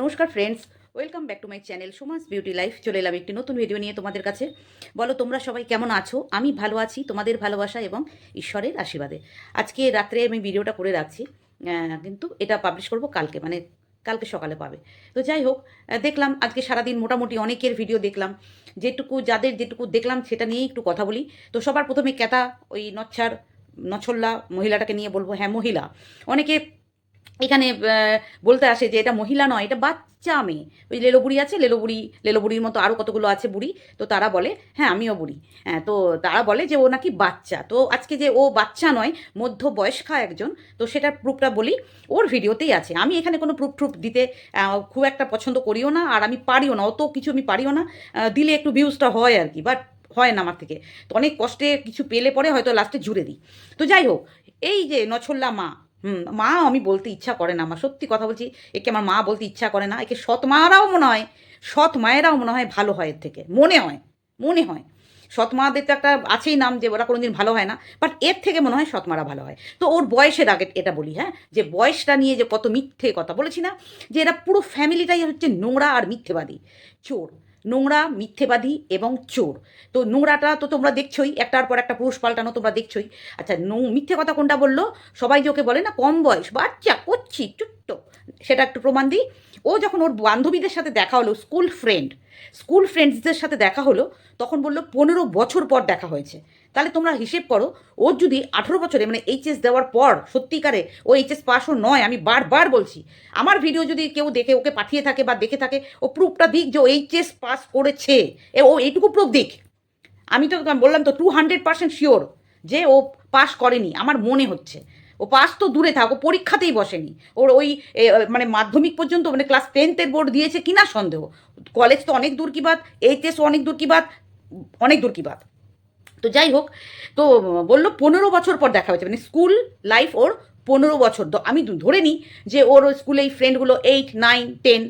নমস্কার friends welcome back to my channel Suma's beauty life চলে এলাম একটি নতুন ভিডিও নিয়ে তোমাদের কাছে। বলো, তোমরা সবাই কেমন আছো? আমি ভালো আছি, তোমাদের ভালোবাসা এবং ঈশ্বরের আশীর্বাদে। আজকে রাত্রে আমি ভিডিওটা করে রাখছি কিন্তু এটা পাবলিশ করব কালকে মানে কালকে সকালে পাবে। তো যাই হোক দেখলাম আজকে সারাদিন মোটামুটি অনেকের ভিডিও দেখলাম। যেটুকু, যাদের যেটুকু দেখলাম, সেটা নিয়েই একটু কথা বলি। তো সবার প্রথমে ক্যাতা ওই নচ্ছার, নছল্লা মহিলাটাকে নিয়ে বলব হ্যাঁ মহিলা। অনেকে এখানে বলতে আসে যে এটা মহিলা নয়, এটা বাচ্চা মেয়ে। ওই লেলো বুড়ি আছে লেলো বুড়ি লেলো বুড়ির মতো আরও কতগুলো আছে বুড়ি, তো তারা বলে হ্যাঁ আমিও বুড়ি। হ্যাঁ তো তারা বলে যে ও নাকি বাচ্চা। তো আজকে যে ও বাচ্চা নয় মধ্য বয়স্কা একজন, তো সেটার প্রুফটা বলি, ওর ভিডিওতেই আছে। আমি এখানে কোনো প্রুফ ট্রুফ দিতে খুব একটা পছন্দ করিও না, আর আমি পারিও না, অত কিছু আমি পারিও না। দিলে একটু ভিউজটা হয় আর কি বাট হয় না আমার থেকে। তো অনেক কষ্টে কিছু পেলে পরে হয়তো লাস্টে জুড়ে দিই। তো যাই হোক, এই যে নছল্লা মা হুম মা আমি বলতে ইচ্ছা করে না আমার সত্যি কথা বলছি, একে আমার মা বলতে ইচ্ছা করে না, একে সৎ মারাও মনে হয়, সৎ মায়েরাও মনে হয় ভালো হয় এর থেকে, মনে হয় মনে হয়। সৎ মাদের তো একটা আছেই নাম যে ওরা কোনোদিন ভালো হয় না বাট এর থেকে মনে হয় সৎ মারা ভালো হয়। তো ওর বয়সের আগে এটা বলি হ্যাঁ যে বয়সটা নিয়ে যে কত মিথ্যে কথা বলেছি না, যে এরা পুরো ফ্যামিলিটাই হচ্ছে নোংরা আর মিথ্যেবাদী, চোর। নোংরা, মিথ্যেবাদী এবং চোর। তো নোংরাটা তো তোমরা দেখছোই, একটার পর একটা পুরুষ পাল্টানো তোমরা দেখছোই। আচ্ছা মিথ্যে কথা কোনটা বলল? সবাই যে ওকে বলে না, কম বয়স, বাচ্চা করছি চুট্ট। সেটা একটু প্রমাণ দিই। ও যখন ওর বান্ধবীদের সাথে দেখা হলো স্কুল ফ্রেন্ড স্কুল ফ্রেন্ডসদের সাথে দেখা হলো, তখন বলল পনেরো বছর পর দেখা হয়েছে। তাহলে তোমরা হিসেব করো, ওর যদি আঠেরো বছরে মানে এইচএস দেওয়ার পর সত্যিকারে ও এইচএস পাসও নয়, আমি বারবার বলছি, আমার ভিডিও যদি কেউ দেখে, ওকে পাঠিয়ে থাকে বা দেখে থাকে, ও প্রুফটা দিক যে ও এইচএস পাস করেছে। এ, ও এইটুকু প্রুফ দিক। আমি তো বললাম তো টু হান্ড্রেড পার্সেন্ট শিওর যে ও পাস করেনি, আমার মনে হচ্ছে। ও পাস তো দূরে থাক, ও পরীক্ষাতেই বসেনি। ওর ওই মানে মাধ্যমিক পর্যন্ত মানে ক্লাস টেনথের বোর্ড দিয়েছে কিনা সন্দেহ। কলেজ তো অনেক দূর কি বাদ এইচএস অনেক দূর কি বাদ অনেক দূর কি বাদ তো যাই হোক, তো বলল পনেরো বছর পর দেখা হয়েছে মানে স্কুল লাইফ ওর পনেরো বছর। আমি ধরে নিই যে ওর স্কুলে এই ফ্রেন্ডগুলো eight nine ten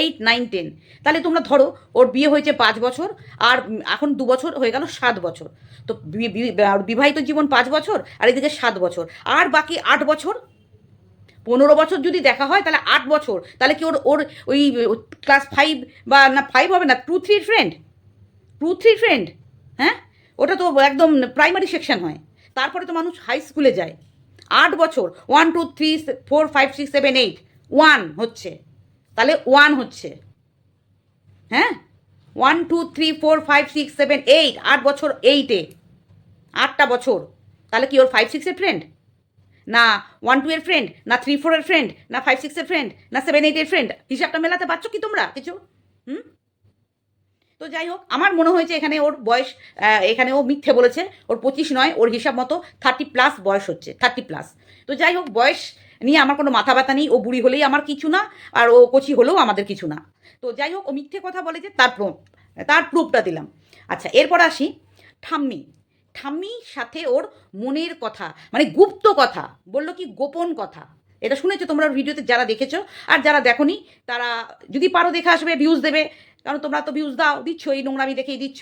eight nine ten তাহলে তোমরা ধরো, ওর বিয়ে হয়েছে পাঁচ বছর, আর এখন দু বছর হয়ে গেল সাত বছর। তো বিবাহিত জীবন পাঁচ বছর, আর এদিকে সাত বছর। আর বাকি আট বছর, পনেরো বছর যদি দেখা হয়, তাহলে আট বছর। তাহলে কি ওর ওর ওই ক্লাস ফাইভ বা না ফাইভ হবে না two three friend two three friend হ্যাঁ? ওটা তো একদম প্রাইমারি সেকশন হয়। তারপরে তো মানুষ হাই স্কুলে যায়। আট বছর one two three four five six seven eight one হচ্ছে। তাহলে ওয়ান হচ্ছে। হ্যাঁ? One two three four five six seven eight আট বছর এইটে আটটা বছর। তাহলে কি ওর ফাইভ সিক্সের ফ্রেন্ড না ওয়ান টু এর ফ্রেন্ড না থ্রি ফোরের ফ্রেন্ড না ফাইভ সিক্সের ফ্রেন্ড না সেভেন এইটের ফ্রেন্ড হিসাবটা মেলাতে পারছ কি তোমরা? কিছু? হুম? তো যাই হোক, আমার মনে হয়েছে এখানে ওর বয়স এখানে ও মিথ্যে বলেছে। ওর পঁচিশ নয়, ওর হিসাব মতো থার্টি প্লাস বয়স হচ্ছে থার্টি প্লাস তো যাই হোক, বয়স নিয়ে আমার কোনো মাথা ব্যথা নেই, ও বুড়ি হলেই আমার কিছু না, আর ও কচি হলেও আমাদের কিছু না। তো যাই হোক, ও মিথ্যে কথা বলে যে তার তার প্রুফটা দিলাম। আচ্ছা এরপর আসি ঠাম্মি। ঠাম্মির সাথে ওর মনের কথা মানে গুপ্ত কথা, বলল কি গোপন কথা। এটা শুনেছো তোমরা ভিডিওতে যারা দেখেছ, আর যারা দেখোনি, তারা যদি পারো দেখে আসবে ভিউজ দেবে। কারণ তোমরা তো ভিউজ দাও, দিচ্ছ, এই নোংরামি দেখেই দিচ্ছ।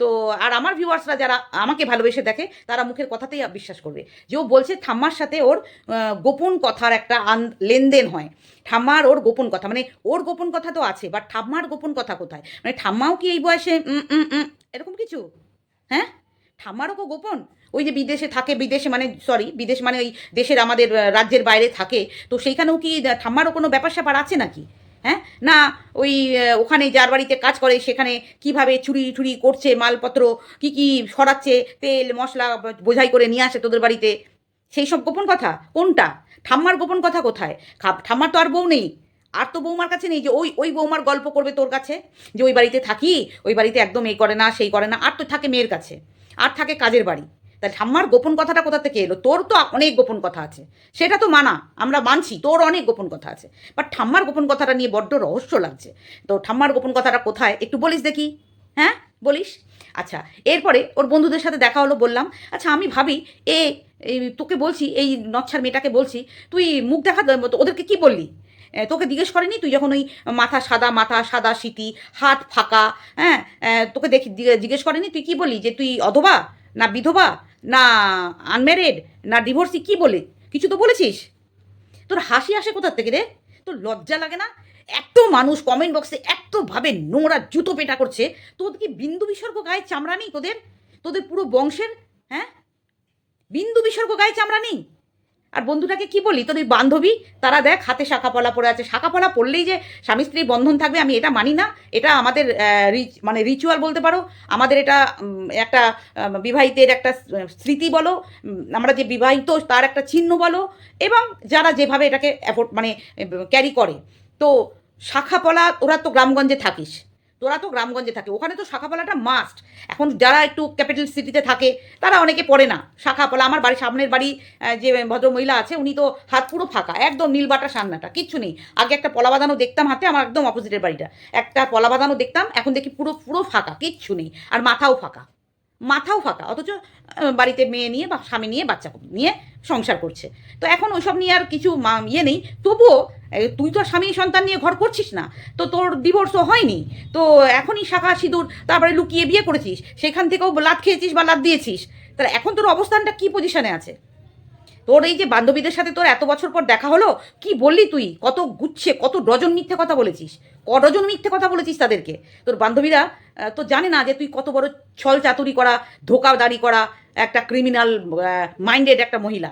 তো আর আমার ভিউয়ার্সরা যারা আমাকে ভালোবেসে দেখে, তারা মুখের কথাতেই বিশ্বাস করবে। যে ও বলছে ঠাম্মার সাথে ওর গোপন কথার একটা আন, লেনদেন হয়। ঠাম্মার ওর গোপন কথা মানে ওর গোপন কথা তো আছে বাট ঠাম্মার গোপন কথা কোথায়? মানে ঠাম্মাও কি এই বয়সে এরকম কিছু? হ্যাঁ? ঠাম্মারও কো গোপন? ওই যে বিদেশে থাকে, বিদেশে মানে সরি বিদেশ মানে ওই দেশের আমাদের রাজ্যের বাইরে থাকে, তো সেইখানেও কি ঠাম্মারও কোনো ব্যাপার স্যাপার আছে নাকি? হ্যাঁ? না, ওই ওখানে যার বাড়িতে কাজ করে, সেখানে কীভাবে চুরি টুরি করছে, মালপত্র কি কি সরাচ্ছে, তেল, মশলা বোঝাই করে নিয়ে আসে তোদের বাড়িতে? সেই সব গোপন কথা? কোনটা? ঠাম্মার গোপন কথা কোথায়? ঠাম্মার তো আর বউ নেই। আর তো বৌমার কাছে নেই যে, ওই ওই বৌমার গল্প করবে তোর কাছে? যে, ওই বাড়িতে থাকি, ওই বাড়িতে একদম এই করে না, সেই করে না, আর তো থাকে মেয়ের কাছে। আর থাকে কাজের বাড়ি। তাই ঠাম্মার গোপন কথাটা কোথা থেকে এলো? তোর তো অনেক গোপন কথা আছে। সেটা তো মানা, আমরা মানছি, তোর অনেক গোপন কথা আছে। বাট ঠাম্মার গোপন কথাটা নিয়ে বড্ড রহস্য লাগছে। তো ঠাম্মার গোপন কথাটা কোথায়? একটু বলিস দেখি। হ্যাঁ? বলিস? আচ্ছা এরপরে ওর বন্ধুদের সাথে দেখা হলো, বললাম আচ্ছা আমি ভাবি, এ তোকে বলছি, এই নচ্ছার মেয়েটাকে বলছি, তুই মুখ দেখা, ওদেরকে কি বললি? তোকে জিজ্ঞেস করেনি তুই যখন ওই মাথা সাদা মাথা সাদা সিটি, হাত ফাঁকা হ্যাঁ? তোকে দেখি, জিজ্ঞেস করেনি তুই কি বলি যে তুই অধবা না বিধবা? না আনম্যারিড না ডিভোর্সি কি বলে? কিছু তো বলেছিস? তোর হাসি আসে কোথার থেকে রে? তোর লজ্জা লাগে না? এত মানুষ কমেন্ট বক্সে এতভাবে নোংরা জুতো পেটা করছে। তোদের কি বিন্দু বিসর্গ গায়ে চামড়া নেই তোদের? তোদের পুরো বংশের হ্যাঁ? বিন্দু বিসর্গ গায়ে চামড়া নেই? আর বন্ধুটাকে কি বলি? তোদের বান্ধবী? তারা দেখ, হাতে শাখা পলা পড়ে আছে। শাখা পলা পড়লেই যে স্বামী স্ত্রী বন্ধন থাকবে, আমি এটা মানি না। এটা আমাদের মানে রিচুয়াল বলতে পারো। আমাদের এটা একটা বিবাহিতের একটা স্মৃতি বলো। আমরা যে বিবাহিত, তার একটা চিহ্ন বলো। এবং যারা যেভাবে এটাকে অ্যাফোর্ড মানে ক্যারি করে। তো শাখাপলা, ওরা তো গ্রামগঞ্জে থাকিস। তোরা তো গ্রামগঞ্জে থাকে, ওখানে তো শাখাপালাটা মাস্ট এখন যারা একটু ক্যাপিটাল সিটিতে থাকে, তারা অনেকে পড়ে না। শাখাপলা, আমার বাড়ির সামনের বাড়ি যে ভদ্রমহিলা আছে, উনি তো হাত পুরো ফাঁকা, একদম নীলবাটা সান্নাটা, কিচ্ছু নেই। আগে একটা পলা বাঁধানো দেখতাম হাতে, আমার একদম অপোজিটের বাড়িটা। একটা পলা বাঁধানো দেখতাম, এখন দেখি পুরো পুরো ফাঁকা, কিচ্ছু নেই, আর মাথাও ফাঁকা। মাথাও ফাঁকা, অথচ বাড়িতে মেয়ে নিয়ে বা স্বামী নিয়ে বাচ্চা নিয়ে সংসার করছে। তো এখন ওইসব নিয়ে আর কিছু ইয়ে নেই। তবুও তুই তো স্বামী সন্তান নিয়ে ঘর করছিস না। তো তোর ডিভোর্সও হয়নি। তো এখনই শাখা সিঁদুর, তারপরে লুকিয়ে বিয়ে করেছিস। সেখান থেকেও লাদ খেয়েছিস বা লাদ দিয়েছিস। তাহলে এখন তোর অবস্থানটা কি পজিশনে আছে? তোর এই যে বান্ধবীদের সাথে তোর এত বছর পর দেখা হলো? কি বললি তুই? কত গুচ্ছে, কত ডজন মিথ্যে কথা বলেছিস? ক ডজন মিথ্যে কথা বলেছিস তাদেরকে? তোর বান্ধবীরা তো জানে না যে তুই কত বড় ছল চাতুরি করা ধোকাদারি করা একটা ক্রিমিনাল মাইন্ডেড একটা মহিলা।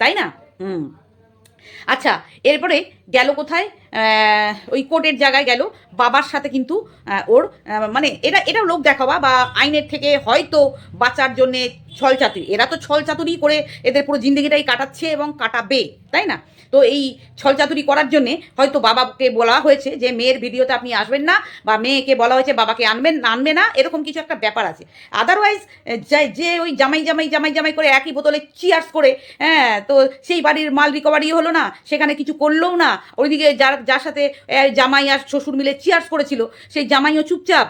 তাই না? হুম। আচ্ছা এরপরে গেল কোথায়? ওই কোর্টের জায়গায় গেল। বাবার সাথে কিন্তু ওর মানে এটা এটা লোক দেখাবা বা আইনের থেকে হয়তো বাঁচার জন্যে ছল চাতুরি এরা তো ছল চাতুরি করে এদের পুরো জিন্দগিটাই কাটাচ্ছে এবং কাটাবে, তাই না? তো এই ছল চাতুরি করার জন্যে হয়তো বাবাকে বলা হয়েছে যে, মেয়ের ভিডিওতে আপনি আসবেন না বা মেয়েকে বলা হয়েছে বাবাকে আনবেন আনবে না। এরকম কিছু একটা ব্যাপার আছে। আদারওয়াইজ যে ওই জামাই জামাই জামাই জামাই করে একই বোতলে চিয়ার্স করে হ্যাঁ তো সেই বাড়ির মাল রিকভারি হলো না, সেখানে কিছু করলোও না। ওইদিকে যার যার সাথে জামাই আর শ্বশুর মিলে চিয়ার্স করেছিল, সেই জামাইও চুপচাপ।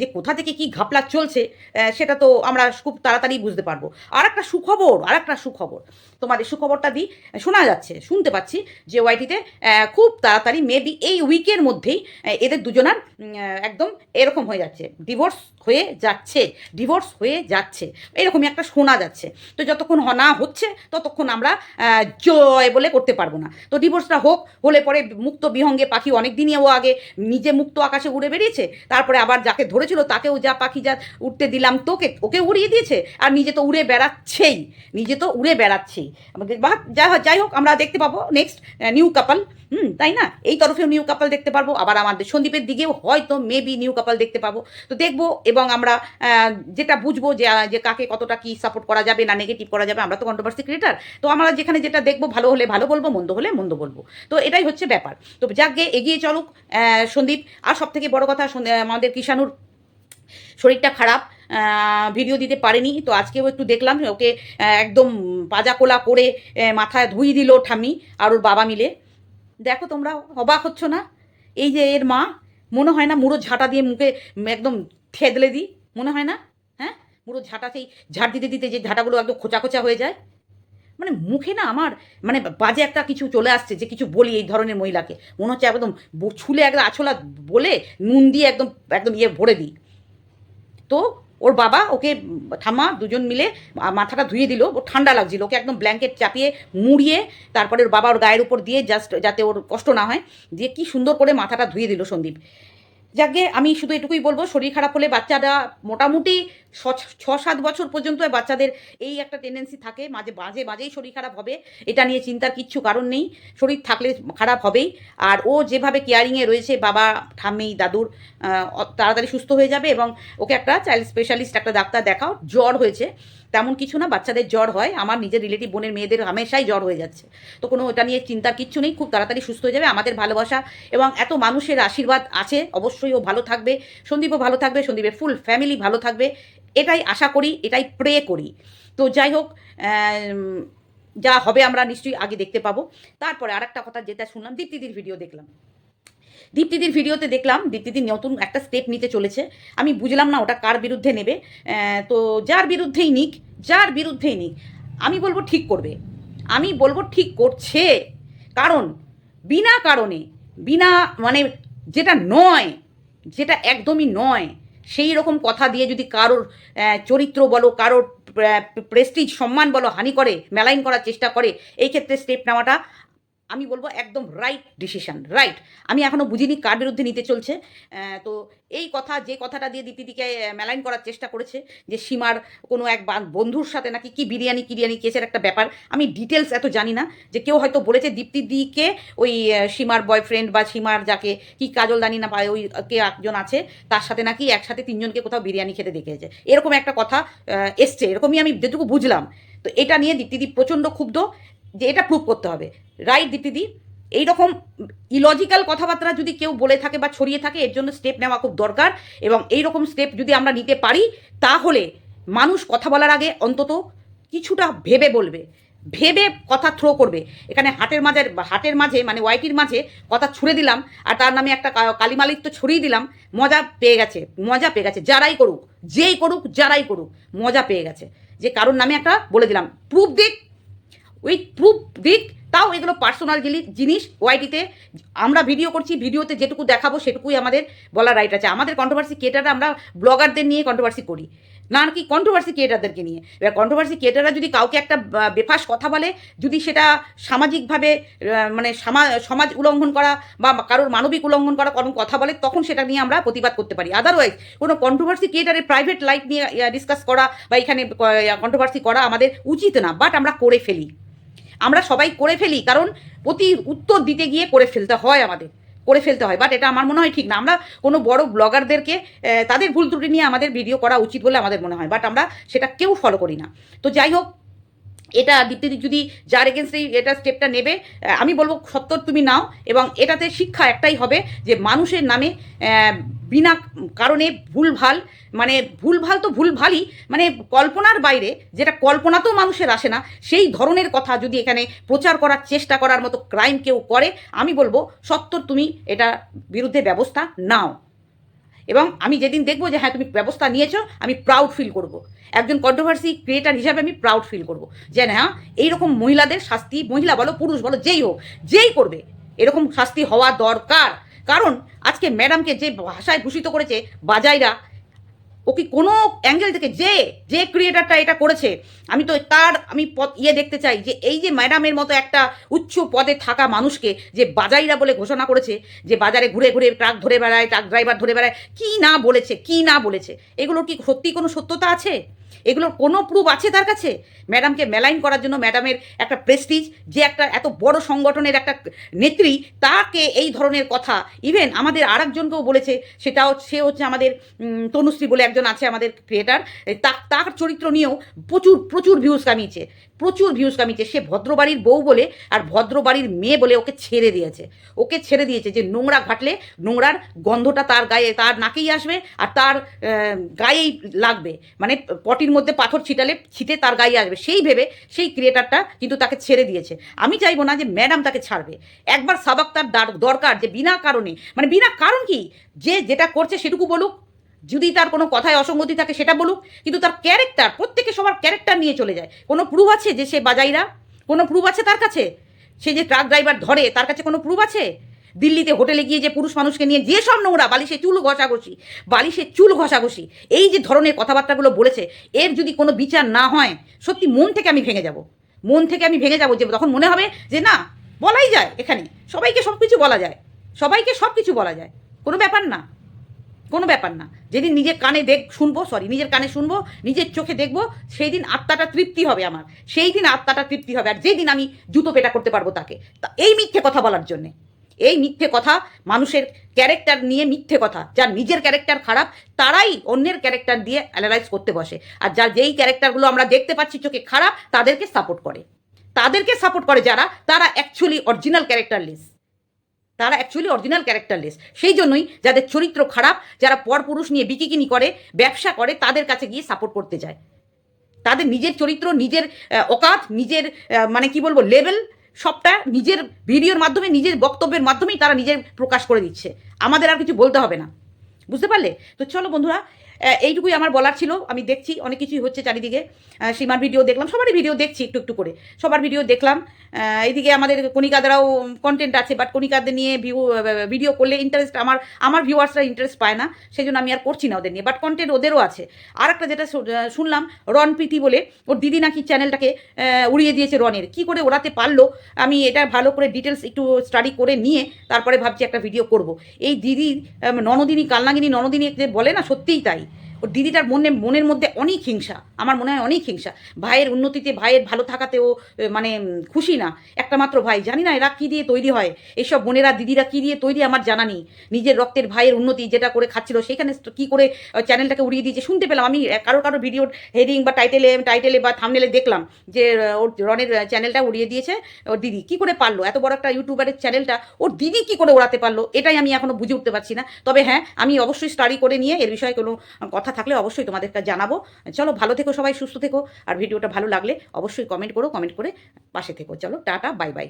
যে কোথা থেকে কি ঘাপলা চলছে সেটা তো আমরা খুব তাড়াতাড়ি বুঝতে পারব। আর একটা সুখবর আর একটা সুখবর। তোমাদের সুখবরটা দিই শোনা যাচ্ছে, শুনতে পাচ্ছি যে ওয়াইটিতে খুব তাড়াতাড়ি মেবি এই উইকের মধ্যেই এদের দুজনার একদম এরকম হয়ে যাচ্ছে। ডিভোর্স হয়ে যাচ্ছে ডিভোর্স হয়ে যাচ্ছে। এরকমই একটা শোনা যাচ্ছে। তো যতক্ষণ না হচ্ছে, ততক্ষণ আমরা জয় বলে করতে পারব না। তো ডিভোর্সটা হোক, হলে পরে মুক্ত বিহঙ্গে পাখি অনেক দিনই ও আগে নিজে মুক্ত আকাশে উড়ে বেরিয়েছে তারপরে আবার যাকে ধরেছিল তাকেও যা পাখি যা উঠতে দিলাম তোকে, ওকে উড়িয়ে দিয়েছে। আর নিজে তো উড়ে বেড়াচ্ছেই, নিজে তো উড়ে বেড়াচ্ছেই। বা যাই হোক- যাই হোক, আমরা দেখতে পাবো নেক্সট নিউ কাপাল হুম, তাই না? এই তরফেও নিউ কাপাল দেখতে পারব। আবার আমাদের সন্দীপের দিকেও হয়তো মেবি নিউ কাপাল দেখতে পাবো। তো দেখব এবং আমরা যেটা বুঝব যে যে কাকে কতটা কি সাপোর্ট করা যাবে না নেগেটিভ করা যাবে, আমরা তো কন্ট্রোভার্সি ক্রিয়েটার তো আমরা যেখানে যেটা দেখব, ভালো হলে ভালো বলব, মন্দ হলে মন্দ বলব। তো এটাই হচ্ছে ব্যাপার। তো যাকে এগিয়ে চলুক সন্দীপ। আর সব থেকে বড় কথা আমাদের কিষাণুর শরীরটা খারাপ ভিডিও দিতে পারেনি। তো আজকেও একটু দেখলাম ওকে একদম পাজা কোলা করে মাথায় ধুই দিল ঠামি আর ওর বাবা মিলে। দেখো তোমরা, অবাক হচ্ছ না? এই যে এর মা, মনে হয় না মুড়ো ঝাঁটা দিয়ে মুখে, একদম থেদলে দিই, মনে হয় না? হ্যাঁ? মুড়ো ঝাঁটা সেই ঝাড় দিতে দিতে যে ঝাঁটাগুলো একদম খোঁচা খোঁচা হয়ে যায়। মানে মুখে না আমার মানে বাজে একটা কিছু চলে আসছে যে কিছু বলি এই ধরনের মহিলাকে। মনে হচ্ছে একদম ছুলে একদম আছলা বলে নুন দিয়ে একদম একদম ইয়ে ভরে দিই। তো ওর বাবা ওকে ঠাম্মা দুজন মিলে মাথাটা ধুয়ে দিল, ও ঠান্ডা লাগছিল, ওকে একদম ব্ল্যাঙ্কেট চাপিয়ে মুড়িয়ে তারপরে ওর বাবা ওর গায়ের উপর দিয়ে জাস্ট যাতে ওর কষ্ট না হয়, দিয়ে কি সুন্দর করে মাথাটা ধুয়ে দিল সন্দীপ। যাকে আমি শুধু এটুকুই বলব শরীর খারাপ হলে বাচ্চারা মোটামুটি ছ- সাত বছর পর্যন্ত বাচ্চাদের এই একটা টেন্ডেন্সি থাকে। মাঝে মাঝে, মাঝেই শরীর খারাপ হবে। এটা নিয়ে চিন্তার কিচ্ছু কারণ নেই। শরীর থাকলে খারাপ হবেই। আর ও যেভাবে কেয়ারিংয়ে রয়েছে, বাবা, ঠাম্মি, দাদুর তাড়াতাড়ি সুস্থ হয়ে যাবে এবং ওকে একটা চাইল্ড স্পেশালিস্ট একটা ডাক্তার দেখাও, জ্বর হয়েছে। তেমন কিছু না, বাচ্চাদের জ্বর হয়। আমার নিজের রিলেটিভ বোনের মেয়েদের হামেশাই জ্বর হয়ে যাচ্ছে। তো কোনো ওটা নিয়ে চিন্তার কিচ্ছু নেই। খুব তাড়াতাড়ি সুস্থ হয়ে যাবে। আমাদের ভালোবাসা এবং এত মানুষের আশীর্বাদ আছে। অবশ্যই ও ভালো থাকবে। সন্দীপও ভালো থাকবে। সন্দীপের ফুল ফ্যামিলি ভালো থাকবে। এটাই আশা করি, এটাই প্রে করি। তো যাই হোক যা হবে আমরা নিশ্চয়ই আগে দেখতে পাবো। তারপরে আরেকটা কথা যেটা শুনলাম, দীপ্তিদির ভিডিও দেখলাম। দীপ্তিদির ভিডিওতে দেখলাম, দীপ্তিদি নতুন একটা স্টেপ নিতে চলেছে। আমি বুঝলাম না ওটা কার বিরুদ্ধে নেবে। তো যার বিরুদ্ধেই নিক, যার বিরুদ্ধেই নিক, আমি বলব ঠিক করবে। আমি বলব ঠিক করছে। কারণ, বিনা কারণে, বিনা মানে যেটা নয়, যেটা একদমই নয় সেই রকম কথা দিয়ে যদি কারোর চরিত্র বলো, কারোর প্রেস্টিজ, সম্মান বলো, হানি করে, মেলাইন করার চেষ্টা করে, এই ক্ষেত্রে স্টেপ নেওয়াটা আমি বলব একদম রাইট ডিসিশন রাইট আমি এখনও বুঝিনি কার বিরুদ্ধে নিতে চলছে। তো এই কথা, যে কথাটা দিয়ে দীপ্তিদিকে মেলাইন করার চেষ্টা করেছে, যে সীমার কোনো এক বন্ধুর সাথে নাকি কি বিরিয়ানি কিরিয়ানি কেসের একটা ব্যাপার। আমি ডিটেলস এত জানি না যে কেউ হয়তো বলেছে দীপ্তিদিকে ওই সীমার বয়ফ্রেন্ড বা সীমার যাকে কি কাজলদানি না পায় ওই, কে একজন আছে, তার সাথে নাকি একসাথে তিনজনকে কোথাও বিরিয়ানি খেতে দেখেছে এরকম একটা কথা এসছে। এরকমই আমি যেটুকু বুঝলাম। তো এটা নিয়ে দীপ্তিদি প্রচণ্ড ক্ষুব্ধ। যে এটা প্রুভ করতে হবে। রাইট দীপ্তিদি এইরকম ইলজিক্যাল কথাবার্তা যদি কেউ বলে থাকে বা ছড়িয়ে থাকে, এর জন্য স্টেপ নেওয়া খুব দরকার এবং এই রকম স্টেপ যদি আমরা নিতে পারি, তাহলে মানুষ কথা বলার আগে অন্তত কিছুটা ভেবে বলবে। ভেবে কথা থ্রো করবে। এখানে হাটের মাঝে হাটের মাঝে মানে ওয়াইটির মাঝে কথা ছুড়ে দিলাম আর তার নামে একটা কালিমালিক তো ছড়িয়ে দিলাম, মজা পেয়ে গেছে, মজা পেয়ে গেছে, যারাই করুক, যেই করুক, যারাই করুক, মজা পেয়ে গেছে। যে কারোর নামে একটা বলে দিলাম প্রুফ দিক ওই প্রুফ দিক তাও এগুলো পার্সোনাল জিনিস ওয়াইটিতে। আমরা ভিডিও করছি, ভিডিওতে যেটুকু দেখাবো সেটুকুই আমাদের বলার রাইট আছে। আমাদের কন্ট্রোভার্সি ক্রিয়েটাররা আমরা ব্লগারদের নিয়ে কন্ট্রোভার্সি করি। না কি কন্ট্রোভার্সি ক্রিয়েটারদেরকে নিয়ে? এবার কন্ট্রোভার্সি ক্রিয়েটাররা যদি কাউকে একটা বেফাস কথা বলে, যদি সেটা সামাজিকভাবে মানে সামা- সমাজ উল্লঙ্ঘন করা বা কারোর মানবিক উল্লঙ্ঘন করা কোনো কথা বলে, তখন সেটা নিয়ে আমরা প্রতিবাদ করতে পারি। আদারওয়াইজ কোনো কন্ট্রোভার্সি ক্রিয়েটারের প্রাইভেট লাইফ নিয়ে ডিসকাস করা বা এখানে কন্ট্রোভার্সি করা আমাদের উচিত না। বাট আমরা করে ফেলি। আমরা সবাই করে ফেলি, কারণ প্রতি উত্তর দিতে গিয়ে করে ফেলতে হয় আমাদের, করে ফেলতে হয়। বাট এটা আমার মনে হয় ঠিক না। আমরা কোনো বড় ব্লগারদেরকে তাদের ভুল ত্রুটি নিয়ে আমাদের ভিডিও করা উচিত বলে আমাদের মনে হয়। বাট আমরা সেটা কেউ ফলো করি না। তো যাই হোক এটা দীপ্তি যদি যার এগেনস্টেই এটা স্টেপটা নেবে আমি বলব সত্তর তুমি নাও এবং এটাতে শিক্ষা একটাই হবে যে মানুষের নামে বিনা কারণে ভুলভাল মানে ভুলভাল তো ভুলভালই মানে কল্পনার বাইরে যেটা কল্পনাতেও মানুষের আসে না, সেই ধরনের কথা যদি এখানে প্রচার করার চেষ্টা করার মতো ক্রাইম কেউ করে, আমি বলব সত্তর তুমি এটা বিরুদ্ধে ব্যবস্থা নাও। এবং আমি যেদিন দেখব যে হ্যাঁ তুমি ব্যবস্থা নিয়েছো, আমি প্রাউড ফিল করব। একজন কন্ট্রোভার্সি ক্রিয়েটার হিসাবে আমি প্রাউড ফিল করব যে না, এইরকম মহিলাদের শাস্তি, মহিলা বলো, পুরুষ বলো, যেই হোক, যেই করবে, এরকম শাস্তি হওয়া দরকার। কারণ আজকে ম্যাডামকে যে ভাষায় ভূষিত করেছে, বাজাইরা ও কি কোনো অ্যাঙ্গেল থেকে যে যে ক্রিয়েটারটা এটা করেছে, আমি তো তার, আমি পথ ইয়ে দেখতে চাই যে এই যে ম্যাডামের মতো একটা উচ্চ পদে থাকা মানুষকে যে বাজাইরা বলে ঘোষণা করেছে, যে বাজারে ঘুরে ঘুরে ট্রাক ধরে বেড়ায় ট্রাক ড্রাইভার ধরে বেড়ায়, কী না বলেছে, কী না বলেছে? এগুলোর কি সত্যি কোনো সত্যতা আছে? এগুলোর কোনো প্রুফ আছে তার কাছে? ম্যাডামকে মেলাইন করার জন্য ম্যাডামের একটা প্রেস্টিজ যে একটা এত বড় সংগঠনের একটা নেত্রী, তাকে এই ধরনের কথা ইভেন আমাদের আর একজনকেও বলেছে, সেটাও, সে হচ্ছে আমাদের তনুশ্রী বলে একজন আছে আমাদের ক্রিয়েটার তার চরিত্র নিয়েও প্রচুর প্রচুর ভিউজ কামিয়েছে, প্রচুর ভিউজ কামিয়েছে, সে ভদ্রবাড়ির বউ বলে আর ভদ্রবাড়ির মেয়ে বলে ওকে ছেড়ে দিয়েছে, ওকে ছেড়ে দিয়েছে, যে নোংরা ঘাটলে নোংরার গন্ধটা তার গায়ে, তার নাকেই আসবে আর তার গায়েই লাগবে মানে পটির মধ্যে পাথর ছিটালে ছিটে তার গায়ে আসবে। সেই ভেবে সেই ক্রিয়েটারটা কিন্তু তাকে ছেড়ে দিয়েছে। আমি চাইব না যে ম্যাডাম তাকে ছাড়বে। একবার সাবাক তার দার- দরকার যে বিনা কারণে। মানে বিনা কারণ কি? যে যেটা করছে সেটুকু বলুক। যদি তার কোনো কথায় অসঙ্গতি থাকে সেটা বলুক। কিন্তু তার ক্যারেক্টার প্রত্যেকে সবার ক্যারেক্টার নিয়ে চলে যায়। কোনো প্রুফ আছে যে সে বাজাইরা? কোনো প্রুফ আছে তার কাছে? সে যে ট্রাক ড্রাইভার ধরে, তার কাছে কোনো প্রুফ আছে? দিল্লিতে হোটেলে গিয়ে যে পুরুষ মানুষকে নিয়ে যে সব নোংরা বালিশে চুল ঘষাঘষি, বালিশে চুল ঘষাঘষি, এই যে ধরনের কথাবার্তাগুলো বলেছে, এর যদি কোনো বিচার না হয়, সত্যি মন থেকে আমি ভেঙে যাব। মন থেকে আমি ভেঙে যাব যে তখন মনে হবে যে না, বলাই যায় এখানে। সবাইকে সব কিছু বলা যায়। সবাইকে সব কিছু বলা যায়। কোনো ব্যাপার না। কোনো ব্যাপার না। যেদিন নিজের কানে দেখ, শুনব সরি নিজের কানে শুনব, নিজের চোখে দেখব সেই দিন আত্মাটা তৃপ্তি হবে আমার। সেই দিন আত্মাটা তৃপ্তি হবে। আর যেই দিন আমি জুতো পেটা করতে পারব তাকে। তা এই মিথ্যে কথা বলার জন্যে। এই মিথ্যে কথা মানুষের ক্যারেক্টার নিয়ে মিথ্যে কথা। যার নিজের ক্যারেক্টার খারাপ, তারাই অন্যের ক্যারেক্টার দিয়ে অ্যানালাইজ করতে বসে। আর যার যেই ক্যারেক্টারগুলো আমরা দেখতে পাচ্ছি চোখে খারাপ, তাদেরকে সাপোর্ট করে। তাদেরকে সাপোর্ট করে যারা, তারা অ্যাকচুয়ালি অরিজিনাল ক্যারেক্টারলেস তারা অ্যাকচুয়ালি অরিজিনাল ক্যারেক্টারলেস সেই জন্যই যাদের চরিত্র খারাপ, যারা পরপুরুষ নিয়ে বিকিকিনি করে, ব্যবসা করে, তাদের কাছে গিয়ে সাপোর্ট করতে যায়। তাদের নিজের চরিত্র, নিজের অকাত, নিজের মানে কি বলব লেভেল সবটা নিজের ভিডিওর মাধ্যমে, নিজের বক্তব্যের মাধ্যমেই তারা নিজের প্রকাশ করে দিচ্ছে। আমাদের আর কিছু বলতে হবে না। বুঝতে পারলে? তো চলো বন্ধুরা এইটুকুই আমার বলার ছিল। আমি দেখছি অনেক কিছুই হচ্ছে চারিদিকে। সীমার ভিডিও দেখলাম সবারই ভিডিও দেখছি একটু একটু করে। সবার ভিডিও দেখলাম। এইদিকে আমাদের কণিকাদারাও কন্টেন্ট আছে বাট কণিকাদের নিয়ে ভিউ ভিডিও করলে ইন্টারেস্ট আমার আমার ভিউয়ার্সরা ইন্টারেস্ট পায় না। সেই জন্য আমি আর করছি না ওদের নিয়ে বাট কন্টেন্ট ওদেরও আছে। আর একটা যেটা শুনলাম রন প্রীতি বলে ওর দিদি নাকি চ্যানেলটাকে উড়িয়ে দিয়েছে রনের কি করে ওড়াতে পারল? আমি এটা ভালো করে ডিটেলস একটু স্টাডি করে নিয়ে তারপরে ভাবছি একটা ভিডিও করব। এই আম, ননদিনী কালনাগিনী ননদিনী বলে না সত্যিই তাই। ওর দিদিটার মনে, মনের মধ্যে অনেক হিংসা, আমার মনে হয় অনেক হিংসা। ভাইয়ের উন্নতিতে, ভাইয়ের ভালো থাকাতেও মানে খুশি না। একটা মাত্র ভাই, জানি না এরা কী দিয়ে তৈরি হয়। এইসব বোনেরা, দিদিরা কী দিয়ে তৈরি আমার জানা নেই। নিজের রক্তের ভাইয়ের উন্নতি যেটা করে খাচ্ছিল, সেখানে কী করে চ্যানেলটাকে উড়িয়ে দিয়েছে, শুনতে পেলাম। আমি কারও কারও ভিডিওর হেডিং বা টাইটেলে টাইটেলে বা থামনেলে দেখলাম যে ওর রনের চ্যানেলটা উড়িয়ে দিয়েছে, ওর দিদি কি করে পারল? এত বড় একটা ইউটিউবারের চ্যানেলটা, ওর দিদি কি করে ওড়াতে পারল? এটাই আমি এখনও বুঝে উঠতে পারছি না। তবে হ্যাঁ আমি অবশ্যই স্টাডি করে নিয়ে এর বিষয়ে কোনো, কথা থাকলে অবশ্যই তোমাদেরকে জানাব। চলো, ভালো থেকো সবাই, সুস্থ থেকো। আর ভিডিওটা ভালো লাগলে অবশ্যই কমেন্ট করো কমেন্ট করে পাশে থেকো। চলো, টাটা বাই বাই